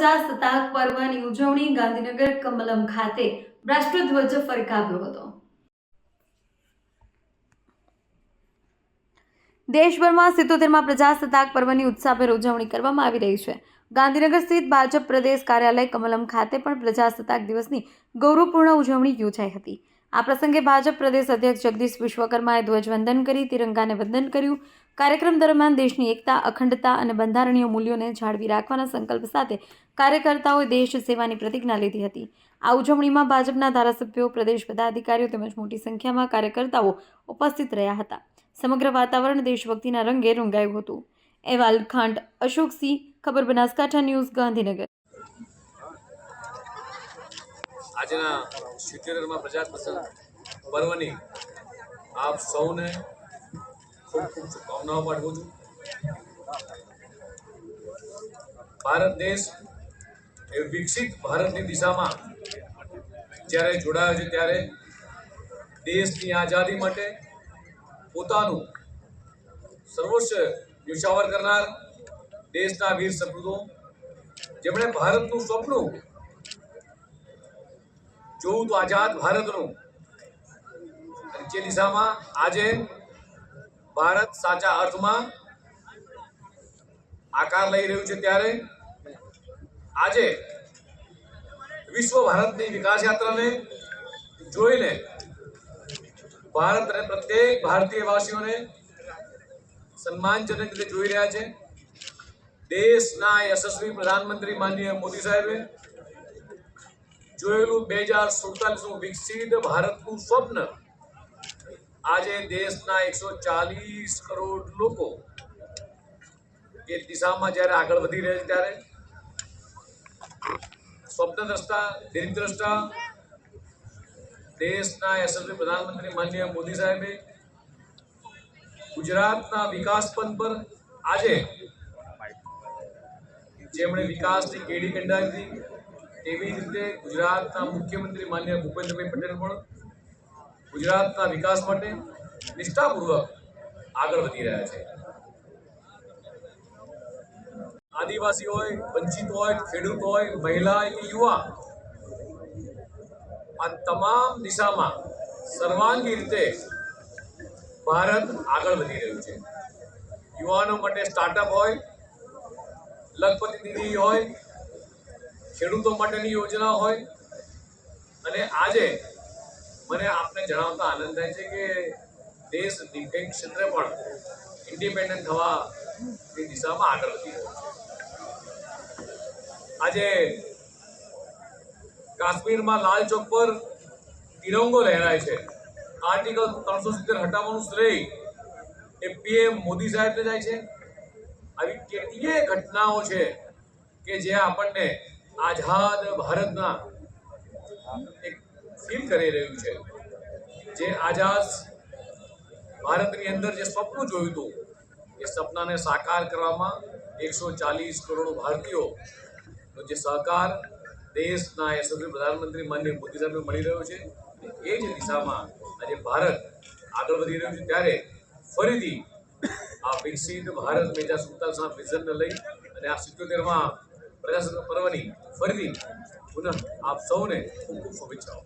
પ્રજાસત્તાક પર્વની ઉજવણી ગાંધીનગર કમલમ ખાતે રાષ્ટ્રધ્વજ ફરકાવ્યો હતો. દેશભરમાં સિત્તોતેરમાં પ્રજાસત્તાક પર્વની ઉત્સાહભેર ઉજવણી કરવામાં આવી રહી છે. ગાંધીનગર સ્થિત ભાજપ પ્રદેશ કાર્યાલય કમલમ ખાતે પણ પ્રજાસત્તાક દિવસની ગૌરવપૂર્ણ ઉજવણી યોજાઈ હતી. આ પ્રસંગે ભાજપ પ્રદેશ અધ્યક્ષ જગદીશ વિશ્વકર્માએ ધ્વજવંદન કરી, તિરંગાને વંદન કર્યું. કાર્યક્રમ દરમિયાન દેશની એકતા, અખંડતા અને બંધારણીય મૂલ્યોને જાળવી રાખવાના સંકલ્પ સાથે કાર્યકર્તાઓએ દેશ સેવાની પ્રતિજ્ઞા લીધી હતી. આ ઉજવણીમાં ભાજપના ધારાસભ્યો, પ્રદેશ પદાધિકારીઓ તેમજ મોટી સંખ્યામાં કાર્યકર્તાઓ ઉપસ્થિત રહ્યા હતા. સમગ્ર વાતાવરણ દેશભક્તિના રંગે રંગાયું હતું. અહેવાલ, ખાંડ અશોકસિંહ ખબર બનાસકાંઠા ન્યૂઝ, ગાંધીનગર. આજના સિત્તેરમાં પ્રજાસત્તાક પર્વની આપ સૌને ખૂબ ખૂબ શુભકામનાઓ પાઠવું છું. ભારત દેશ એ વિકસિત ભારતની દિશામાં જ્યારે જોડાયો છે ત્યારે દેશની આઝાદી માટે પોતાનું સર્વોચ્ચ ન્યોછાવર કરનાર દેશના વીર સપૂતો જેમણે ભારતનું સ્વપ્ન તો આઝાદ ભારતનું. જે દિશામાં આજે ભારત સાચા અર્થમાં આકાર લઈ રહ્યું છે ત્યારે આજે વિશ્વ ભારતની વિકાસ યાત્રાને જોઈને ભારત અને પ્રત્યેક ભારતીય વાસીઓને સન્માનજનક રીતે જોઈ રહ્યા છે. દેશના યશસ્વી પ્રધાનમંત્રી માનનીય મોદી સાહેબે જોયેલું બે હજાર સુડતાલીસનું વિકસિત ભારતનું સ્વપ્ન. આજે દેશના એકસો ચાલીસ કરોડ લોકો એ દિશામાં જ્યારે આગળ વધી રહ્યા છે ત્યારે સ્વપ્નદ્રષ્ટા દીર્ઘદ્રષ્ટા દેશના યશસ્વી પ્રધાનમંત્રી માનનીય મોદી સાહેબે ગુજરાતના વિકાસ પંથ પર આજે જેમણે વિકાસની કેડી કંડારી તેવી જ રીતે ગુજરાતના મુખ્યમંત્રી માન્ય ભૂપેન્દ્રભાઈ પટેલ પણ ગુજરાતના વિકાસ માટે નિષ્ઠાપૂર્વક આગળ વધી રહ્યા છે. આદિવાસી હોય, વંચિત હોય, ખેડૂત હોય, મહિલા કે યુવા, આ તમામ દિશામાં સર્વાંગી રીતે ભારત આગળ વધી રહ્યું છે. યુવાનો માટે સ્ટાર્ટઅપ હોય, લખપતિ દીદી હોય ખેડૂતો માટેની યોજના હોય. અને આજે મને આપને જણાવતા આનંદ થાય છે કે દેશ ડિફેન્સ ક્ષેત્રે પણ ઇન્ડિપેન્ડન્ટ થવાની દિશામાં આગળ વધી રહ્યો છે. આજે કાશ્મીરમાં લાલ ચોક પર તિરંગો લહેરાય છે. આર્ટિકલ ત્રણસો સિત્તેર હટાવવાનું શ્રેય એ પીએમ મોદી સાહેબને જાય છે. આવી કેટલીય ઘટનાઓ છે કે જે આપણને આઝાદ ભારતના એક ફીલ કરી રહ્યું છે. જે આઝાદ ભારતની અંદર જે સપનું જોયું હતું, એ સપનાને સાકાર કરવામાં એકસો ચાલીસ કરોડ ભારતીયોનો જે સહકાર દેશના યશસ્વી પ્રધાનમંત્રી માનનીય મોદી સાહેબને મળી રહ્યો છે. એ જ દિશામાં આજે ભારત આગળ વધી રહ્યું છે. ત્યારે ફરીથી આ વિકસિત ભારત બે હજાર સુડતાલીસના વિઝનને લઈ અને આ સિત્યોતેરમાં પ્રજાસત્તાક પર્વની ફરીથી પુનઃ આપ સૌને ખૂબ ખૂબ શુભેચ્છાઓ.